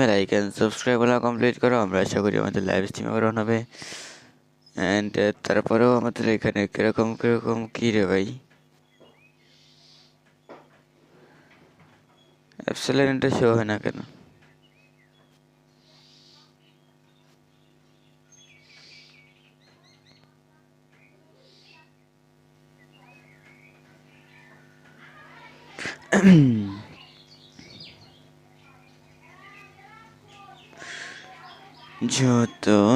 স্ট্রিমে like and subscribe করা complete করো। আমরা আশা করি আমাদের লাইভ স্ট্রিমে করানো হবে। অ্যান্ড তারপরেও আমাদের এখানে কীরকম কীরকম, কী রে ভাই? অ্যাপসেলেন্টটা শো হয় না কেন? যত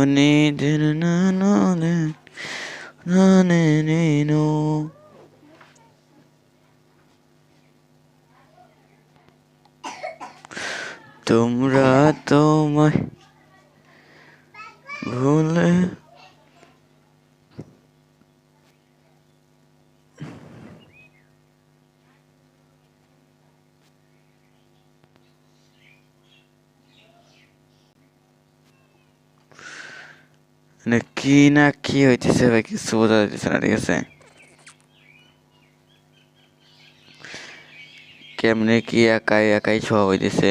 নিদের না তোমরা তোমায় ভুলে মানে কি না কি হইতেছে ভাই কিছু বোঝা যাইতেছে না ঠিক আছে? কেমনে কি একাই একাই ছোঁয়া হইতেছে?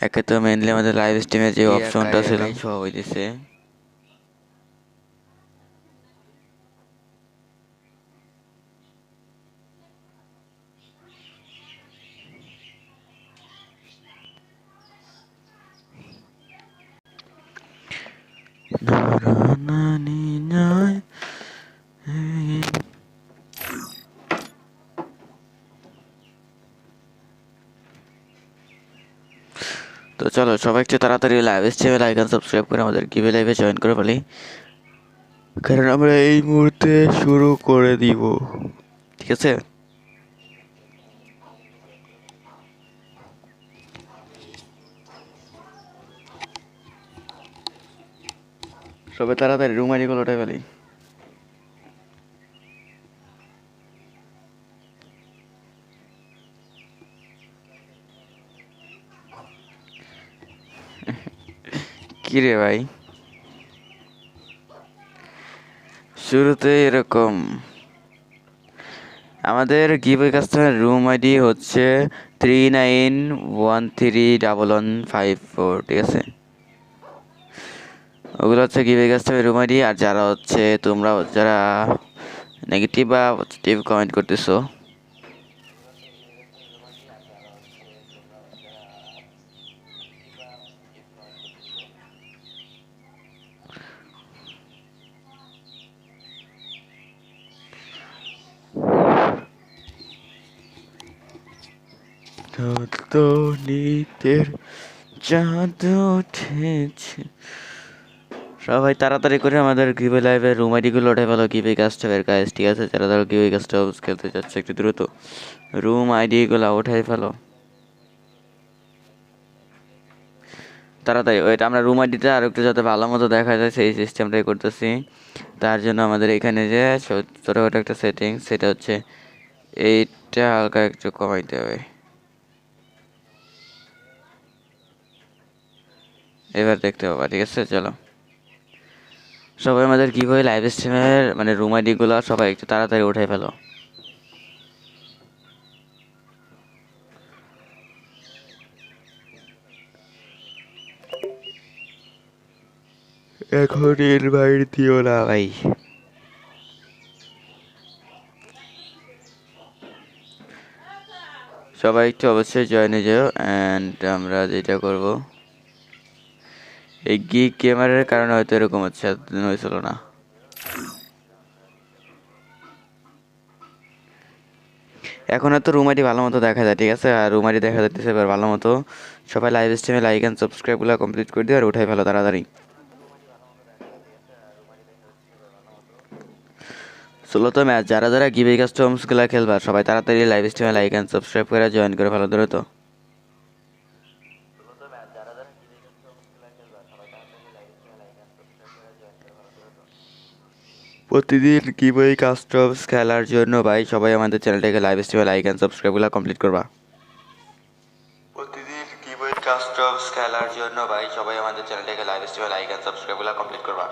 একে তো মেনলি আমাদের লাইভ স্ট্রিমে যে অপশনটা ছিল। ছোঁয়া হইতেছে? তো চলো, সবাই একটু তাড়াতাড়ি লাইভ স্ট্রিমে লাইক আর সাবস্ক্রাইব করে আমাদের গিভে লাইভে জয়েন করে ফেলি কারণ আমরা এই মুহূর্তে শুরু করে দিব। ঠিক আছে? সবাই তাড়াতাড়ি রুম আইডি গুলো ওঠাই ফেলি। কি রে ভাই? শুরুতে এরকম। আমাদের গিভে কাস্টমার রুম আইডি হচ্ছে three nine one three double one five four ঠিক আছে? ওগুলো হচ্ছে গিভে কাস্টমার রুম আইডি আর যারা হচ্ছে তোমরা যারা নেগেটিভ বা পজিটিভ কমেন্ট করতেছো। তত নিতের চাঁদ উঠেছে সবাই তাড়াতাড়ি করে আমাদের গিভে লাইভের রুম আইডিগুলো ওঠে ফেলো গিভে কাস্টমের কাজ ঠিক আছে? যারা ধরো গিভে কাস্টম খেলতে যাচ্ছে, একটু দ্রুত। রুম আইডিগুলো উঠাই ফেলো। তাড়াতাড়ি ওইটা আমরা রুম আইডিটা আর একটু যাতে ভালো মতো দেখা যায়, সেই সিস্টেমটাই করতেছি। তার জন্য আমাদের এখানে যে ছোটোখাটো একটা সেটিং সেটা হচ্ছে এইটা হালকা একটু কমাইতে হবে। এবার দেখতে পাবা, ঠিক আছে? চলো। সবাই আমাদের কীভাবে লাইভ স্ট্রিমের মানে রুম আইডিগুলো সবাই একটু তাড়াতাড়ি উঠে ফেলো। এখন ইনভাইট দিও না ভাই। সবাই একটু অবশ্যই জয়েনে যাও অ্যান্ড আমরা যেটা করব এই গিগ ক্যামেরার কারণে হয়তো এরকম হচ্ছে, এতদিন হয়েছিল না। এখন হয়তো রুমারি ভালো মতো দেখা যায়, ঠিক আছে? আর রুমারি দেখা যাচ্ছে এবার ভালো মতো। সবাই লাইভ স্ট্রিমে লাইক অ্যান্ড সাবস্ক্রাইবগুলো কমপ্লিট করে দিও আর উঠাই ভালো তাড়াতাড়ি। ষোলো তো ম্যাচ যারা যারা গিভে কাস্টমসগুলো খেলবা, সবাই তাড়াতাড়ি লাইভ স্ট্রিমে লাইক অ্যান্ড সাবস্ক্রাইব করে জয়েন করে ভালো ধরো তো। প্রতিদিন কীভাবে কাস্টমস খেলার জন্য ভাই, সবাই আমাদের চ্যানেলটাকে লাইভ স্ট্রিমে লাইক অ্যান্ড সাবস্ক্রাইবগুলো কমপ্লিট করবা। প্রতিদিন কীভাবে কাস্টমস খেলার জন্য ভাই, সবাই আমাদের চ্যানেলটাকে লাইভ স্ট্রিমে লাইক অ্যান্ড সাবস্ক্রাইবগুলো কমপ্লিট করবা।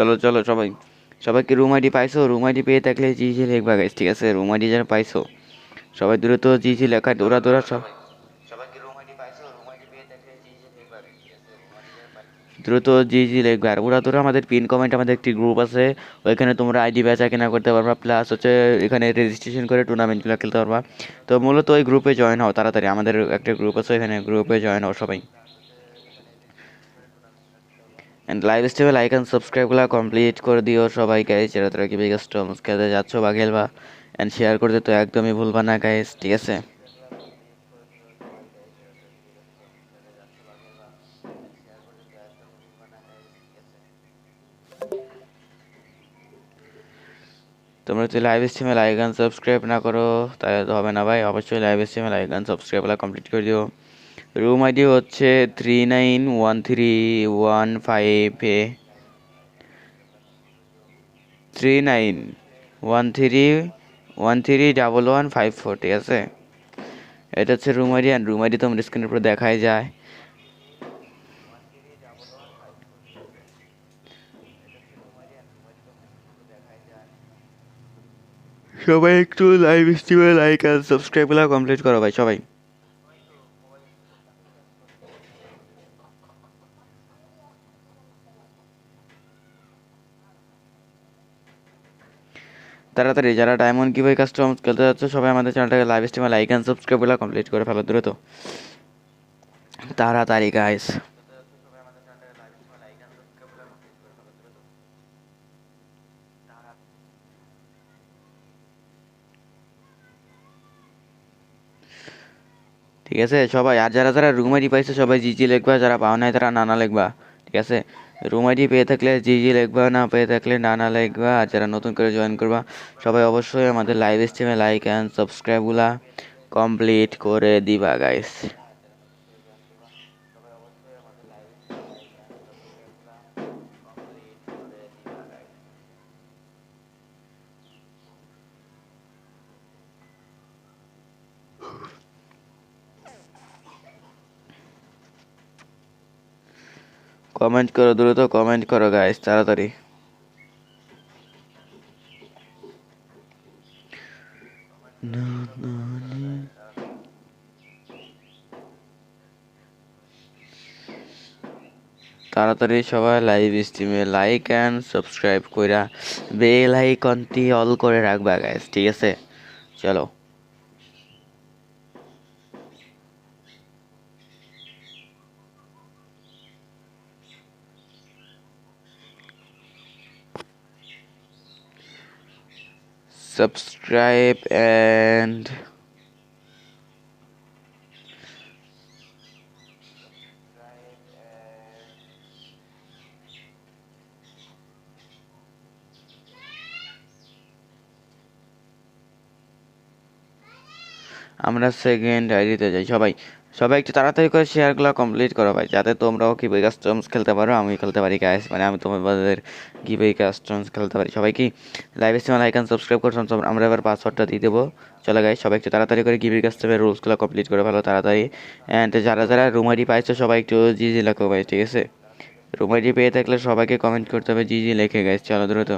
চলো চলো সবাই। সবাইকে রুম আইডি পাইছো? রুম আইডি পেয়ে থাকলে জি জি লিখবা গাইস ঠিক আছে? রুম আইডি যারা পাইছো সবাই দ্রুত জি জি লেখা দৌড়া দৌড়া সব দ্রুত জি জি লিখবে আর ওরা তোরা আমাদের পিন কমেন্ট আমাদের একটি গ্রুপ আছে। ওইখানে তোমরা আইডি বেচা কেনা করতে পারবা। প্লাস হচ্ছে এখানে রেজিস্ট্রেশন করে টুর্নামেন্টগুলো খেলতে পারবা। তো মূলত ওই গ্রুপে জয়েন হও তাড়াতাড়ি। আমাদের একটা গ্রুপ আছে এখানে গ্রুপে জয়েন হও সবাই। অ্যান্ড লাইভ লাইক অ্যান্ড সাবস্ক্রাইবগুলো কমপ্লিট করে দিও সবাই গাইজ তোরা কি বিগ স্টমস খেলতে যাচ্ছ বা খেলবা অ্যান্ড শেয়ার করতে তো একদমই ভুলবা না গাইজ ঠিক আছে? তোমরা যদি লাইভ স্ট্রিমে লাইক অ্যান্ড সাবস্ক্রাইব না করো, তাহলে তো হবে না ভাই। অবশ্যই লাইভ স্ট্রিমে লাইক অ্যান্ড সাবস্ক্রাইবগুলো কমপ্লিট করে দিও। রুম আইডি হচ্ছে three nine one three one five এ three nine one three one three double one five four ঠিক আছে? এটা হচ্ছে room ID and room ID তোমার স্ক্রিনের উপর দেখাই যায়। সবাই একটু লাইভ স্ট্রিমে লাইক আর সাবস্ক্রাইবগুলো কমপ্লিট করো ভাই, সবাই। তাড়াতাড়ি, যারা ডায়মন্ড কীভাবে কাস্টমার খেলতে যাচ্ছে, সবাই আমাদের চ্যানেলটাকে লাইভ স্ট্রিমে লাইক অ্যান্ড সাবস্ক্রাইবগুলো কমপ্লিট করে ফেলো দ্রুত। তাড়াতাড়ি গাইস ঠিক আছে? সবাই, আর যারা যারা রুম আইডি পাইছে সবাই জিজি লিখবা, যারা পাও নাই তারা নানা লিখবা। ঠিক আছে? রুম আইডি পেয়ে থাকলে জি জি লিখবা, না পেয়ে থাকলে নানা লিখবা, আর যারা নতুন করে জয়েন করবা, সবাই অবশ্যই আমাদের লাইভ স্ট্রিমে লাইক অ্যান্ড সাবস্ক্রাইবগুলা কমপ্লিট করে দিবা গাইস কমেন্ট করো দ্রুত কমেন্ট করো গাইস তাড়াতাড়ি। না, না, না। তাড়াতাড়ি সবাই লাইভ স্ট্রিমে লাইক অ্যান্ড সাবস্ক্রাইব কইরা বেল আইকনটি অল করে রাখবা গাইস ঠিক আছে? চলো। Subscribe and আমরা সেকেন্ড আইডিতে যাই। সবাই সবাই একটু তাড়াতাড়ি করে শেয়ারগুলো কমপ্লিট করো ভাই, যাতে তোমরাও কি বই কাস্টমস খেলতে পারো আমি খেলতে পারি গাইস মানে আমি তোমাদের কি বই কাস্টমস খেলতে পারি। সবাই কি লাইভ স্ট্রিমে অ্যান্ড সাবস্ক্রাইব করছ আমরা এবার পাসওয়ার্ডটা দিয়ে দেবো। চলে গাই সবাই একটু তাড়াতাড়ি করে গিভি কাস্টমের রুলসগুলো কমপ্লিট করে ভালো, তাড়াতাড়ি। অ্যান্ড যারা যারা রুম আইডি পাইছো, সবাই একটু জি জি লেখো ভাই ঠিক আছে? রুম আইডি পেয়ে থাকলে সবাইকে কমেন্ট করতে হবে জি জি লেখে গাইস চলো দ্রুত।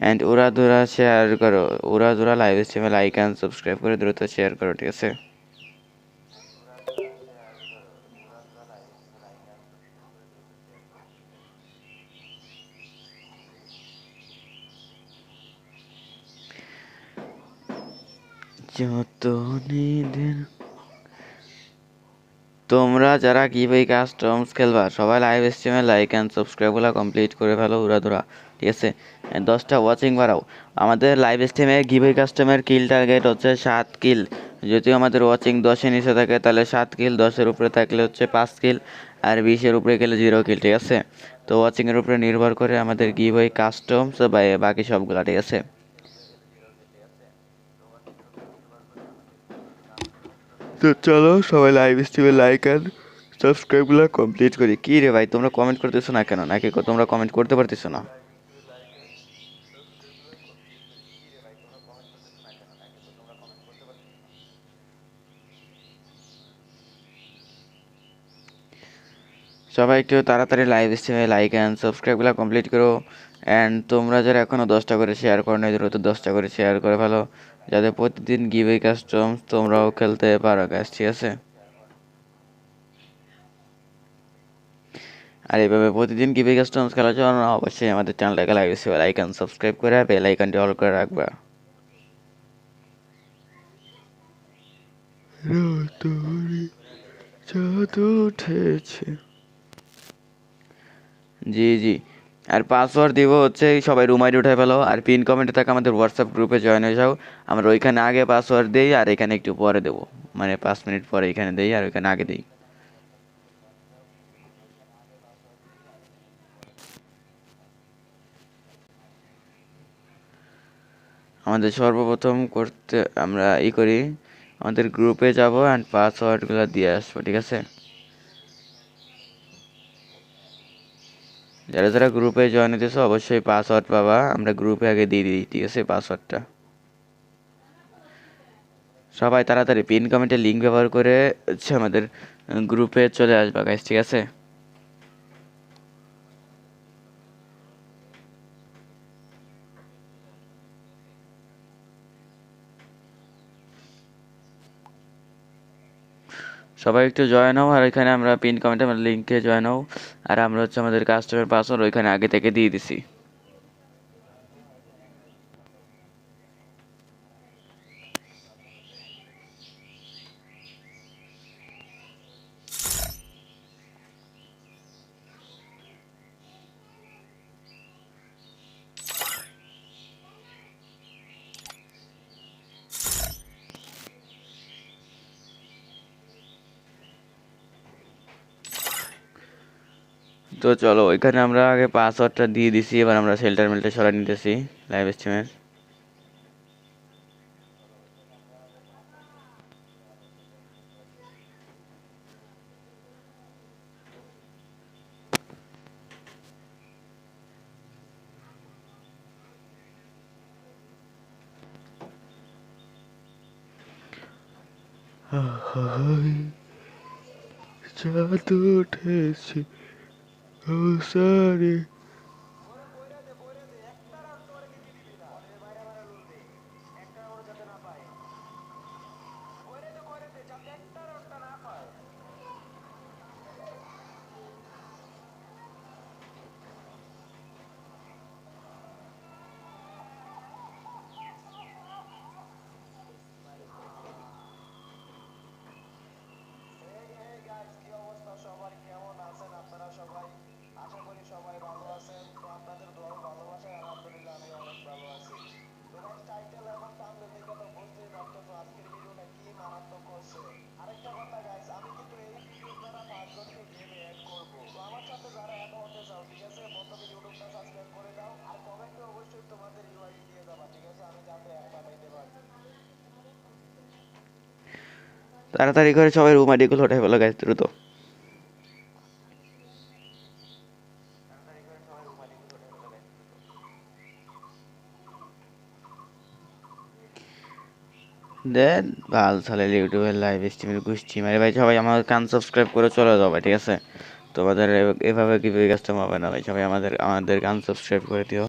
অ্যান্ড দুরা শেয়ার করো। দুরা লাইভ স্ট্রিমে লাইক অ্যান্ড সাবস্ক্রাইব করে দ্রুত শেয়ার করো, ঠিক আছে? যত নিদের তোমরা যারা কি ভাই কাস্টমস খেলবা, সবাই লাইভ স্ট্রিমে লাইক অ্যান্ড সাবস্ক্রাইবগুলো কমপ্লিট করে ফেলো উড়া ধরা ঠিক আছে? দশটা ওয়াচিং বাড়াও। আমাদের লাইভ স্ট্রিমে গিভই কাস্টমের কিল টার্গেট হচ্ছে সাত কিল যদি আমাদের ওয়াচিং দশের নিচে থাকে, তাহলে সাত কিল দশের উপরে থাকলে হচ্ছে পাঁচ কিল আর বিশের উপরে গেলে জিরো কিল ঠিক আছে? তো ওয়াচিংয়ের উপরে নির্ভর করে আমাদের গিভই কাস্টমস বা বাকি সবগুলা, ঠিক আছে? তো চলো সবাই লাইভ স্ট্রিমে লাইক আর সাবস্ক্রাইবগুলো কমপ্লিট করি। কী রে ভাই, তোমরা কমেন্ট করতেছো না কেন? নাকি তোমরা কমেন্ট করতে পারতেছো না? সবাই একটু তাড়াতাড়ি লাইভ স্ট্রিমে লাইক অ্যান্ড সাবস্ক্রাইবগুলো কমপ্লিট করো। অ্যান্ড তোমরা যারা এখনও দশটা করে শেয়ার করো না দ্রুত দশটা করে শেয়ার করে ভালো যাতে প্রতিদিন গিভে কাস্টম তোমরাও খেলতে পারো গ্যাস ঠিক আছে? আর এইভাবে প্রতিদিন গিভে কাস্টমস খেলার জন্য অবশ্যই আমাদের চ্যানেলটাকে লাইক লাইক অ্যান্ড সাবস্ক্রাইব করে বেল আইকনটি অল করে রাখবা। চাঁদ উঠেছে। জি জি। আর পাসওয়ার্ড দিব হচ্ছে সবাই রুম উঠে ফেলো। আর পিন কমেন্টে থাকে আমাদের হোয়াটসঅ্যাপ গ্রুপে জয়েন হয়ে যাও। আমরা ওইখানে আগে পাসওয়ার্ড দিই আর এখানে একটু পরে দেবো। মানে পাঁচ মিনিট পরে এখানে দিই আর ওইখানে আগে দিই। আমাদের সর্বপ্রথম করতে আমরা ই করি। আমাদের গ্রুপে যাব অ্যান্ড পাসওয়ার্ডগুলো দিয়ে আসব, ঠিক আছে? যারা যারা গ্রুপে জয়েন হতেছে অবশ্যই পাসওয়ার্ড পাবা। আমরা গ্রুপে আগে দিয়ে দিই, ঠিক আছে? পাসওয়ার্ডটা সবাই তাড়াতাড়ি পিন কমেন্টের লিঙ্ক ব্যবহার করে হচ্ছে আমাদের গ্রুপে চলে আসবা গাইস ঠিক আছে? সবাই একটু জয়েন হও, আর এখানে আমরা পিন কমেন্টে আমরা লিঙ্কে জয়েন হও। আর আমরা হচ্ছে আমাদের কাস্টমার পাসওয়ার্ড ওইখানে আগে থেকে দিয়ে দিছি। তো চলো এখানে আমরা আগে পাসওয়ার্ডটা দিয়ে দিছি, এবার আমরা শেল্টার মেল্টার সরাই নিতেছি লাইভ স্ট্রিমের চাঁদ উঠেছে। Alessandro. তাড়াতাড়ি করে সবাই রুম আইডিগুলো উঠে ফেলো গাইজ দ্রুত। দেন, ভালো তাহলে ইউটিউবের লাইভ স্ট্রিমের গোষ্ঠী। মারে ভাই, সবাই আমার কান সাবস্ক্রাইব করে চলে ভাই, ঠিক আছে? তোমাদের এভাবে কি কাস্টমার হবে না ভাই? সবাই আমাদের আমাদের কান সাবস্ক্রাইব করে দিও।